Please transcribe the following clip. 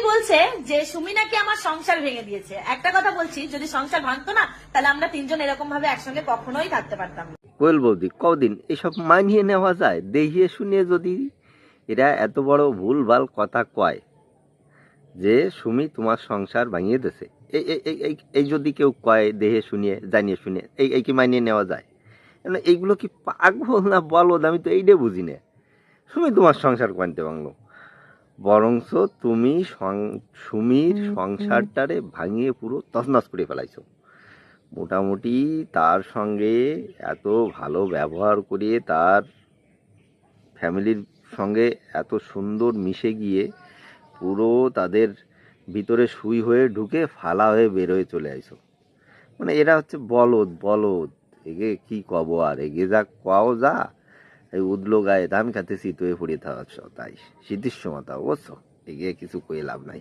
অনেকেই বলছে যে, সুমি নাকি আমার সংসার ভেঙে দিয়েছে। একটা কথা বলছি, যদি সংসার ভাঙতো না, তাহলে আমরা তিনজন এরকম ভাবে একসঙ্গে কখনোই থাকতে পারতাম কোয়েল বৌদি কদিন এসব মানিয়ে নেওয়া যায়? দেখিয়ে শুনিয়ে যদি এরা এত বড় ভুল ভালো কথা কয় যে, সুমি তোমার সংসার ভাঙিয়ে দিছে এই, এই- যদি কেউ কয় দেহে শুনিয়ে, জানিয়ে শুনিয়ে, এই এই কি মানিয়ে নেওয়া যায়? কেন, এইগুলো কি পাগল না বলো আমি তো এইটাই বুঝি না। সুমি তোমার সংসার কানতে ভাঙলো? বরংস তুমি সুমির সংসারটারে ভাঙিয়ে পুরো তছনছ করে ফেলাইছো। মোটামুটি তার সঙ্গে এত ভালো ব্যবহার করে তার ফ্যামিলির সঙ্গে এত সুন্দর মিশে গিয়ে পুরো তাদের ভিতরে সুই হয়ে ঢুকে ফালা হয়ে বের হয়ে চলে আইছো। মানে এরা হচ্ছে বলদ বলদ। এগে কি কব আর? এগে যা কও যা এই উদলো গায়ে ধান খাতে শীত হয়ে পড়ে থাকা তাই শীতের সময় তা অবশ্য এগিয়ে কিছু কয়ে লাভ নাই।